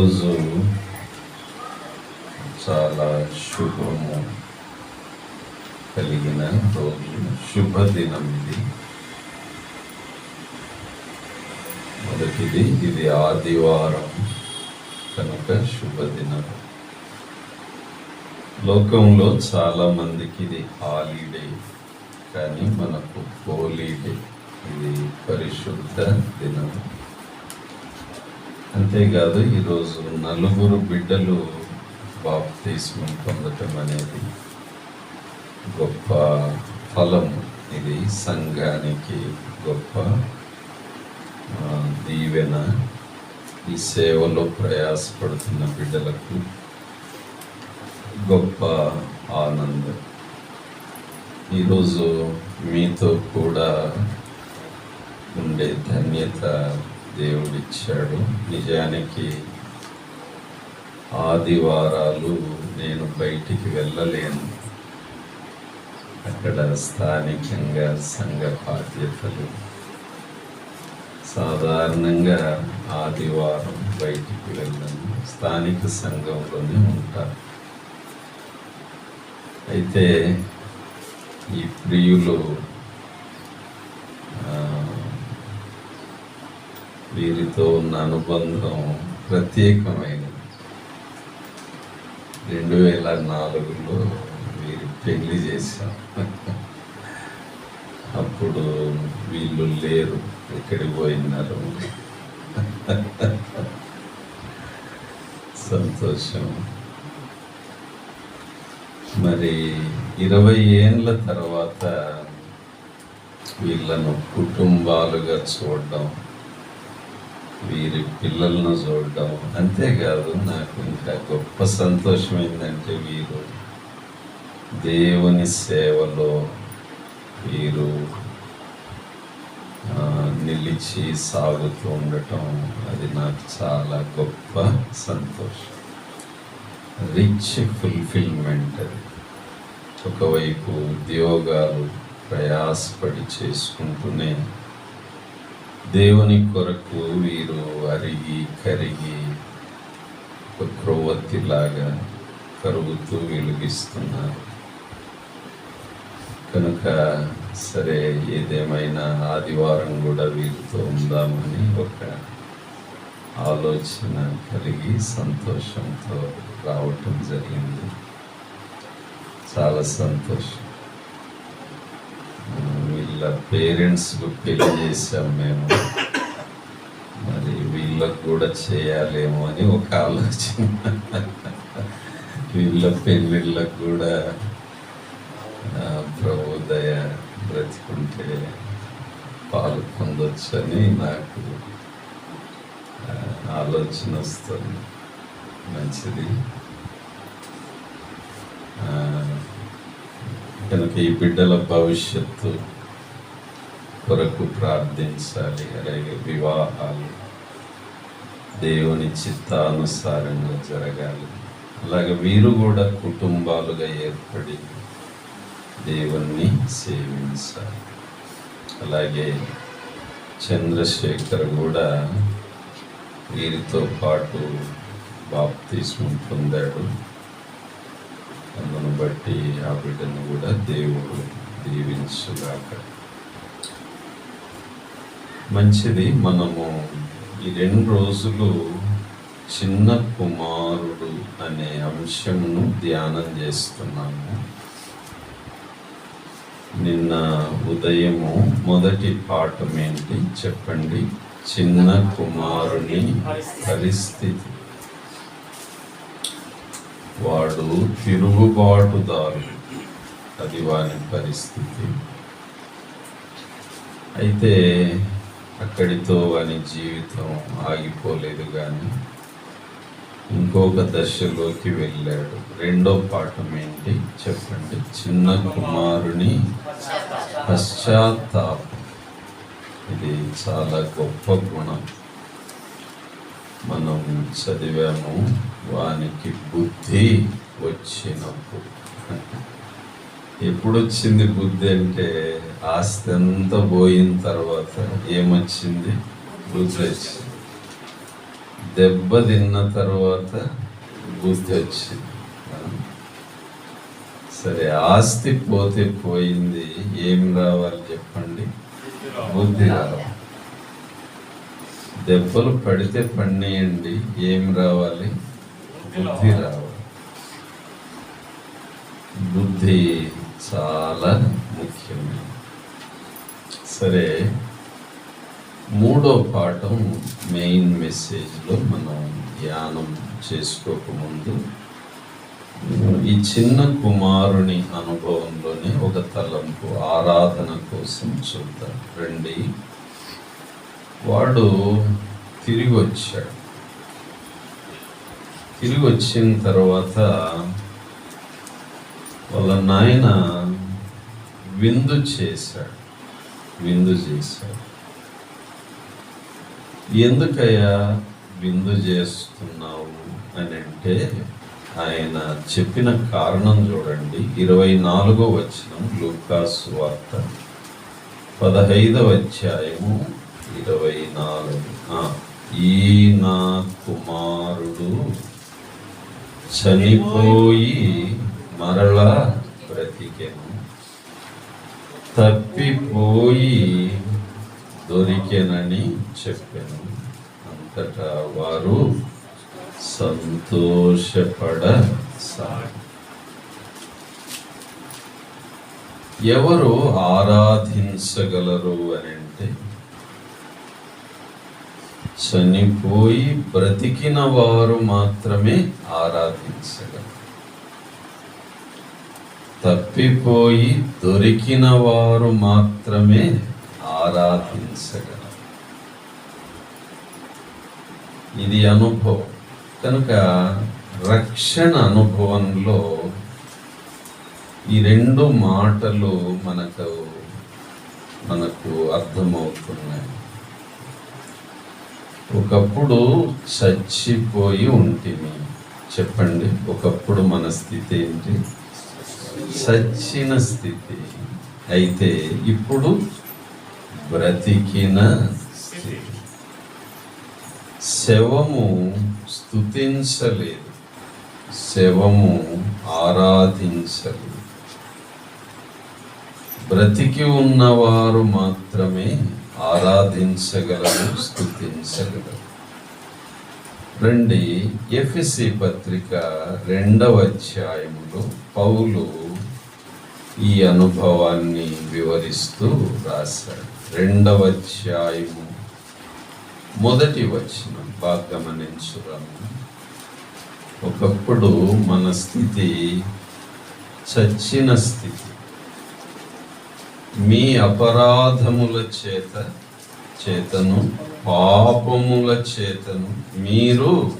ఈరోజు చాలా శుభము కలిగిన రోజు శుభదినం ఇది. మొదటిది ఇది ఆదివారం కనుక శుభదినం. లోకంలో చాలా మందికి ఇది హాలిడే కానీ మనకు హోలీడే ఇది పరిశుద్ధ దినం. అంతేకాదు ఈరోజు నలుగురు బిడ్డలు బాప్తీస్మం పొందటం అనేది గొప్ప ఫలం. ఇది సంఘానికి గొప్ప దీవెన. ఈ సేవలో ప్రయాసపడుతున్న బిడ్డలకు గొప్ప ఆనందం. ఈరోజు మీతో కూడా ఉండే ధన్యత దేవుడిచ్చాడు. నిజానికి ఆదివారాలు నేను బయటికి వెళ్ళలేను. అక్కడ స్థానికంగా సంఘ బాధ్యతలు. సాధారణంగా ఆదివారం బయటికి వెళ్ళను. స్థానిక సంఘంలోనే ఉంటాను అయితే ఈ ప్రియులు ఆ, వీరితో ఉన్న అనుబంధం ప్రత్యేకమైనది. రెండు వేల నాలుగులో వీరి పెళ్ళి చేశాం అప్పుడు వీళ్ళు లేరు. ఎక్కడికి పోయినారు? సంతోషం. మరి ఇరవై ఏండ్ల తర్వాత వీళ్ళను కుటుంబాలుగా చూడడం వీరి పిల్లలను చూడడం. అంతేకాదు నాకు ఇంకా గొప్ప సంతోషం ఏంటంటే వీరు దేవుని సేవలో వీరు నిలిచి సాగుతూ ఉండటం అది నాకు చాలా గొప్ప సంతోషం. రిచ్ ఫుల్ఫిల్మెంట్ అది. ఒకవైపు ఉద్యోగాలు ప్రయాసపడి చేసుకుంటూనే దేవుని కొరకు వీరు అరిగి కరిగి ఒక క్రొవ్వొత్తిలాగా కరుగుతూ వెలిగిస్తున్నారు. కనుక సరే ఏదేమైనా ఆదివారం కూడా వీరితో ఉందామని ఒక ఆలోచన కలిగి సంతోషంతో రావటం జరిగింది. చాలా సంతోషం. వీళ్ళ పేరెంట్స్కు పెళ్ళి చేసాం మేము. మరి వీళ్ళకు కూడా చేయాలేమో అని ఒక ఆలోచన. వీళ్ళ పెళ్ళిళ్ళకు కూడా ప్రభుదయ బ్రతికుంటే పాలు పొందొచ్చని నాకు ఆలోచన వస్తుంది. మంచిది. కనుక ఈ బిడ్డల భవిష్యత్తు కొరకు ప్రార్థించాలి. అలాగే వివాహాలు దేవుని చిత్తానుసారంగా జరగాలి. అలాగే వీరు కూడా కుటుంబాలుగా ఏర్పడి దేవుణ్ణి సేవించాలి. అలాగే చంద్రశేఖర్ కూడా వీరితో పాటు బాప్తిస్మం పొందాడు. అందును బట్టి ఆ బిడ్డను కూడా దేవుడు దీవించుగాక. మంచిది మనము. ఈ రెండు రోజులు చిన్న కుమారుడు అనే అంశమును ధ్యానం చేస్తున్నాము. నిన్న ఉదయము మొదటి పాఠం ఏంటి చెప్పండి? చిన్న కుమారుని పరిస్థితి. వాడు తిరుగుబాటుదారు. అది వాని పరిస్థితి. అయితే అక్కడితో వాని జీవితం ఆగిపోలేదు కానీ ఇంకొక దశలోకి వెళ్ళాడు. రెండో పాఠం ఏంటి? చెప్పండి. చిన్న కుమారుని పశ్చాత్తాపం. ఇది చాలా గొప్ప గుణం. మనం చదివాము వానికి బుద్ధి వచ్చినప్పుడు. ఎప్పుడు వచ్చింది బుద్ధి అంటే ఆస్తి అంతా పోయిన తర్వాత ఏమొచ్చింది? బుద్ధి వచ్చింది దెబ్బ తిన్న తర్వాత బుద్ధి వచ్చింది. సరే ఆస్తి పోతే పోయింది. ఏం రావాలి చెప్పండి? బుద్ధి రావాలి. దెబ్బలు పడితే పడినాయండి ఏం రావాలి? బుద్ధి రావాలి. బుద్ధి చాలా ముఖ్యం. సరే మూడో పాఠం మెయిన్ మెసేజ్లో మనం ధ్యానం చేసుకోకముందు ఈ చిన్న కుమారుని అనుభవంలోనే ఒక తలంపు ఆరాధన కోసం చూద్దాం. రండి. వాడు తిరిగి వచ్చాడు తిరిగి వచ్చిన తర్వాత వాళ్ళ నాయన విందు చేశాడు. విందు చేశాడు. ఎందుకయ్యా విందు చేస్తున్నావు అని అంటే ఆయన చెప్పిన కారణం చూడండి. ఇరవై నాలుగో వచనం లూకాస్ వార్త పదహైదవ అధ్యాయము ఇరవై నాలుగు. ఈ నా కుమారుడు చనిపోయి మరలా బ్రతికెను తప్పిపోయి దొరికెనని చెప్పాను. అంతటా వారు సంతోషపడ ఎవరు ఆరాధించగలరు అని అంటే చనిపోయి బ్రతికిన వారు మాత్రమే ఆరాధించగలరు. తప్పిపోయి దొరికిన వారు మాత్రమే ఆరాధించగలరు. ఇది అనుభవం. కనుక రక్షణ అనుభవంలో ఈ రెండు మాటలు మనకు మనకు అర్థమవుతున్నాయి. ఒకప్పుడు చచ్చిపోయి ఉంటుంది చెప్పండి ఒకప్పుడు మన స్థితి ఏంటి? చచ్చిన స్థితి అయితే ఇప్పుడు బ్రతికిన స్థితి. శవము స్తుతించలేదు. శవము ఆరాధించలేదు. బ్రతికి ఉన్నవారు మాత్రమే ఆరాధించగలరు స్థుతించగలరు రండి. ఎఫ్ఎస్సి పత్రిక రెండవ అధ్యాయంలో పౌలు ఈ అనుభవాన్ని వివరిస్తూ రాశాడు. రెండవ అధ్యాయము మొదటి వచనం బాగా గమనించురాము ఒకప్పుడు మన స్థితి చచ్చిన స్థితి. మీ అపరాధముల చేత చేతను పాపముల చేతను మీరు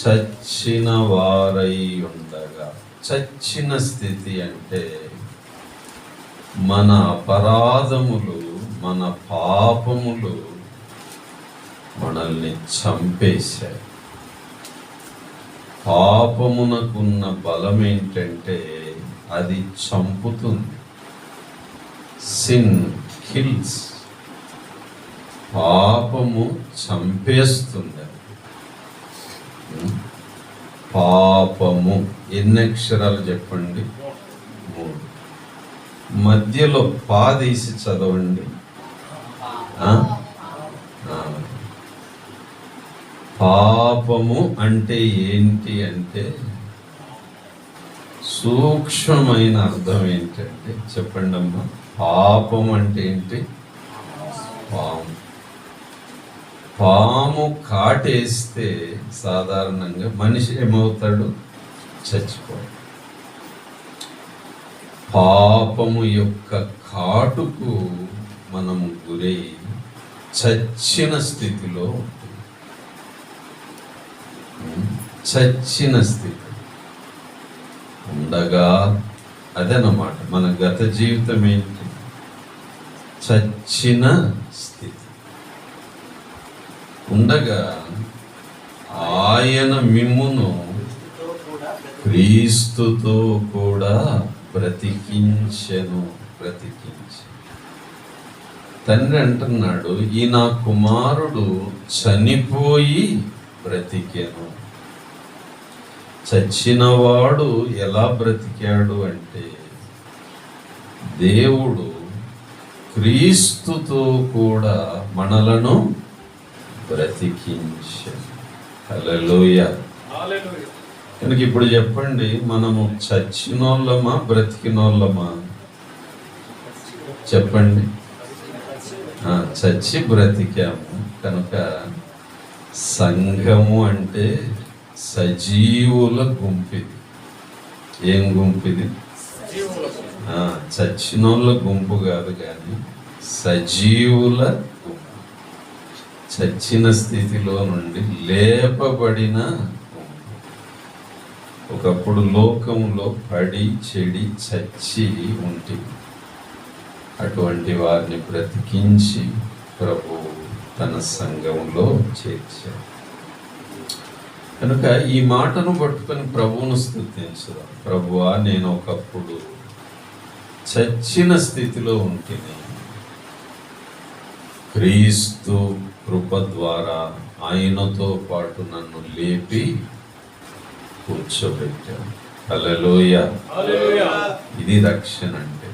చచ్చిన వారై ఉండగా. చచ్చిన స్థితి అంటే మన అపరాధములు మన పాపములు మనల్ని చంపేశాయి. పాపమునకున్న బలం ఏంటంటే అది చంపుతుంది. సిన్ కిల్స్ పాపము చంపేస్తుంది. పాపము ఎన్ని అక్షరాలు చెప్పండి? మూడు. మధ్యలో పా తీసి చదవండి. పాపము అంటే ఏంటి అంటే సూక్ష్మమైన అర్థం ఏంటంటే చెప్పండి అమ్మా పాపం అంటే ఏంటి? పాము పాము కాటేస్తే సాధారణంగా మనిషి ఏమవుతాడు? చచ్చిపోతాడు పాపము యొక్క కాటుకు మనము గురై చచ్చిన స్థితిలో చచ్చిన స్థితి. ఉండగా అదనమాట మన గత జీవితం ఏంటి? చచ్చిన స్థితి. ఉండగా ఆయన మిమ్మును క్రీస్తుతో కూడా బ్రతికించెను బ్రతికించి తండ్రి అంటున్నాడు ఈ నా కుమారుడు చనిపోయి బ్రతికెను. చచ్చినవాడు ఎలా బ్రతికాడు అంటే దేవుడు క్రీస్తుతో కూడా మనలను హల్లెలూయా. కనుక ఇప్పుడు చెప్పండి? మనము చచ్చినోళ్ళమా బ్రతికినోళ్ళమా? చెప్పండి. చచ్చి బ్రతికాము. కనుక సంఘము అంటే సజీవుల గుంపిది. ఏం గుంపిది? చచ్చినోళ్ళ గుంపు కాదు కానీ సజీవుల చచ్చిన స్థితిలో నుండి లేపబడిన ఒకప్పుడు లోకంలో పడి చెడి చచ్చి ఉంటి. అటువంటి వారిని బ్రతికించి ప్రభు తన సంఘంలో చేర్చాడు. కనుక ఈ మాటను పట్టుకొని ప్రభువును స్థుతించడం ప్రభువా నేను ఒకప్పుడు చచ్చిన స్థితిలో ఉంటేనే. క్రీస్తు కృప ద్వారా ఆయనతో పాటు నన్ను లేపి కూర్చోబెట్టాను హల్లెలూయ. ఇది రక్షణ అంటే.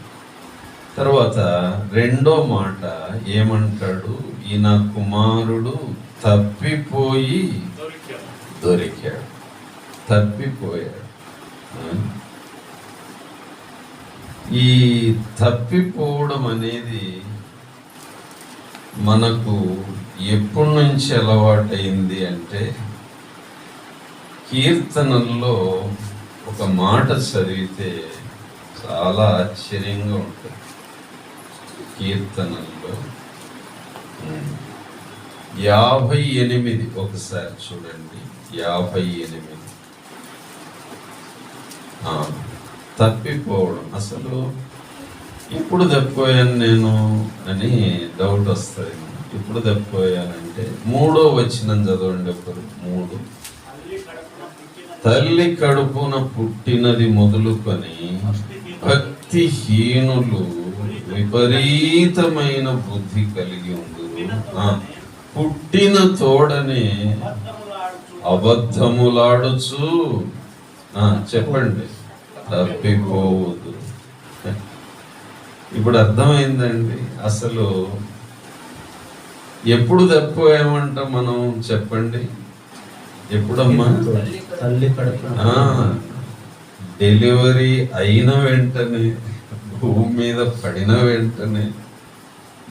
తర్వాత రెండో మాట ఏమంటాడు? ఈ నా కుమారుడు తప్పిపోయి దొరికాడు. తప్పిపోయాడు? ఈ తప్పిపోవడం అనేది మనకు ఎప్పటి నుంచి అలవాటైంది అంటే కీర్తనల్లో ఒక మాట చదివితే చాలా ఆశ్చర్యంగా ఉంటుంది. కీర్తనల్లో యాభై ఎనిమిది ఒకసారి చూడండి. యాభై ఎనిమిది. తప్పిపోవడం. అసలు ఇప్పుడు తప్పిపోయాను నేను అని డౌట్ వస్తుంది. ఇప్పుడు తప్పిపోయానంటే మూడో వచ్చిన చదవండి ఒకరు మూడు. తల్లి కడుపున పుట్టినది మొదలుకొని భక్తిహీనులు విపరీతమైన బుద్ధి కలిగి ఉందురు ఆ, పుట్టిన తోడనే అబద్ధములాడుచు. ఆ, చెప్పండి. తప్పిపోవద్దు ఇప్పుడు అర్థమైందండి. అసలు ఎప్పుడు తప్పిపోయామంట మనం చెప్పండి? ఎప్పుడమ్మా? తల్లి డెలివరీ అయిన వెంటనే భూమి మీద పడిన వెంటనే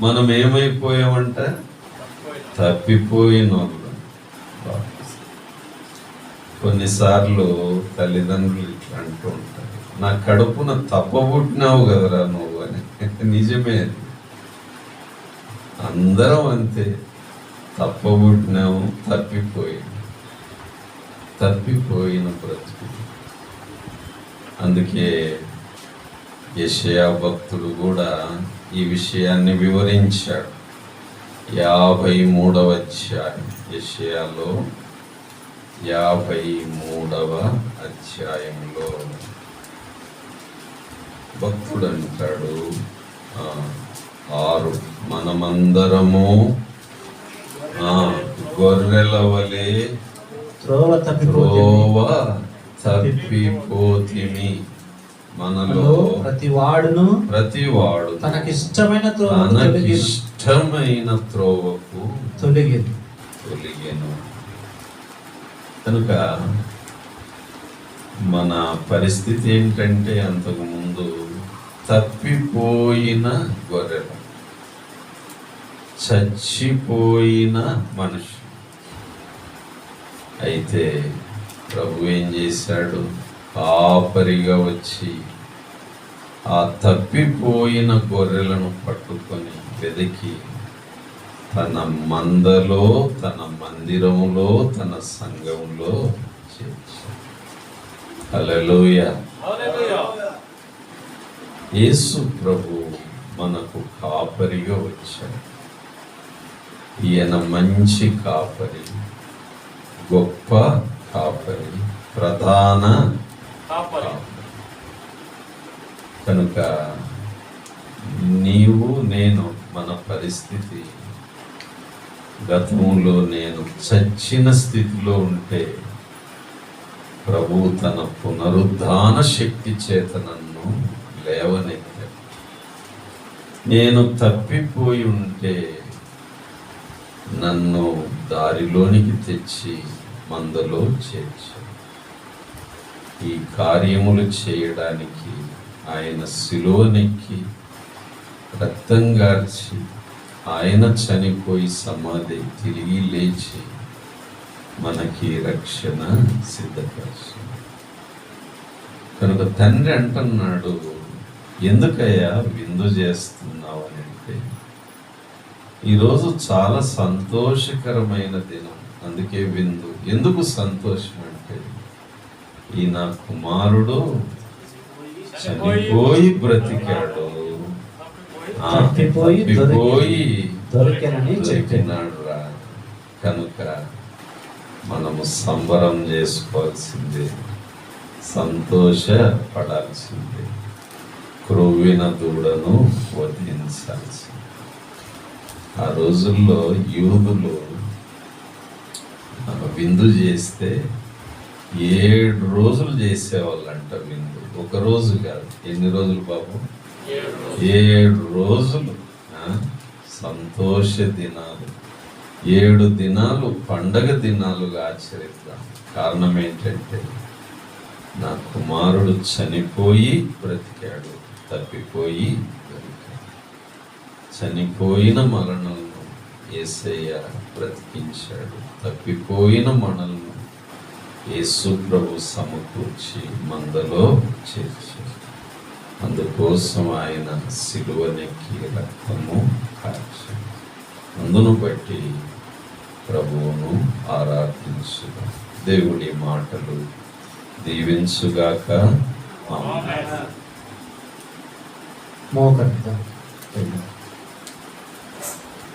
మనం ఏమైపోయామంట? తప్పిపోయిన కొన్నిసార్లు తల్లిదండ్రులు ఇట్లా అంటూ ఉంటారు. నా కడుపున తప్పబుట్టినావు కదరా నువ్వు అని. నిజమే అది. అందరం అంతే. తప్పబుట్టినాము తప్పిపోయాము తప్పిపోయిన బ్రతుకు. అందుకే యెషయా భక్తుడు కూడా ఈ విషయాన్ని వివరించాడు. యాభై మూడవ అధ్యాయం. యెషయాలో యాభై మూడవ అధ్యాయంలో భక్తుడు అంటాడు ఆరు. మనమందరము గొర్రెల వలె త్రోవ త్రోవ తప్పిపోతిమి. మనలో ప్రతి వాడును ప్రతివాడు తనకిష్టమైన త్రోవకు తొలగి తనకిష్టమైన త్రోవకు తొలగి తొలిగెను. కనుక మన పరిస్థితి ఏంటంటే అంతకు ముందు తప్పిపోయిన గొర్రెలు చచ్చిపోయిన మనిషి. అయితే ప్రభు ఏం చేశాడు? కాపరిగా వచ్చి ఆ తప్పిపోయిన గొర్రెలను పట్టుకొని వెతికి తన మందలో తన మందిరములో తన సంఘంలో చేర్చాడు. అలలోయ యేసు ప్రభు మనకు కాపరిగా వచ్చాడు. ఈయన మంచి కాపరి గొప్ప కాపరి ప్రధాన కాపరి. కనుక నీవు నేను మన పరిస్థితి గతంలో నేను చచ్చిన స్థితిలో ఉంటే ప్రభు తన పునరుద్ధాన శక్తి చేత నన్ను లేవనెత్తాడు నేను తప్పిపోయి ఉంటే నన్ను దారిలోనికి తెచ్చి మందలో చేర్చు. ఈ కార్యములు చేయడానికి ఆయన శిలోనెక్కి రక్తం గార్చి ఆయన చనిపోయి సమాధి తిరిగి లేచి మనకి రక్షణ సిద్ధపరిచింది కనుక తండ్రి అంటున్నాడు ఎందుకయ్యా విందు చేస్తున్నావు అని అంటే ఈరోజు చాలా సంతోషకరమైన దినం. అందుకే విందు. ఎందుకు సంతోషం అంటే ఈ నా కుమారుడు చనిపోయి బ్రతికాడు. దొరికెనని చెప్పాను చెప్పినాడు రా కనుక మనము సంబరం చేసుకోవాల్సిందే. సంతోషపడాల్సిందే. క్రొవ్విన దూడను వధించాల్సి. ఆ రోజుల్లో యూదులు విందు చేస్తే ఏడు రోజులు చేసేవాళ్ళంట విందు. ఒక రోజు కాదు. ఎన్ని రోజులు బాబు ఏడు రోజులు. సంతోష దినాలు. ఏడు దినాలు పండగ దినాలుగా ఆచరిద్దాం. కారణం ఏంటంటే నా కుమారుడు చనిపోయి బ్రతికాడు. తప్పిపోయి చనిపోయిన మరణలను ఏసయ్య బ్రతికించాడు. తప్పిపోయిన మనల్ని యేసు ప్రభు సమకూర్చి మందలో చేర్చాడు. అందుకోసం ఆయన సిలువనెక్కి రక్తము కార్చాడు అందును బట్టి ప్రభువును ఆరాధించుగా దేవుడి మాటలు దీవించుగాక. ఆమేన్. మోకరిద్దాం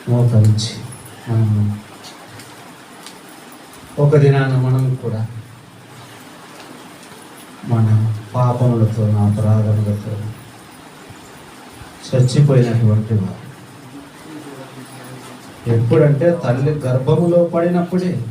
మోకరించి మనము ఒక దినాన మనం కూడా మన పాపములతో నా అపరాధములతో చచ్చిపోయినటువంటి వారు ఎప్పుడంటే తల్లి గర్భములో పడినప్పుడే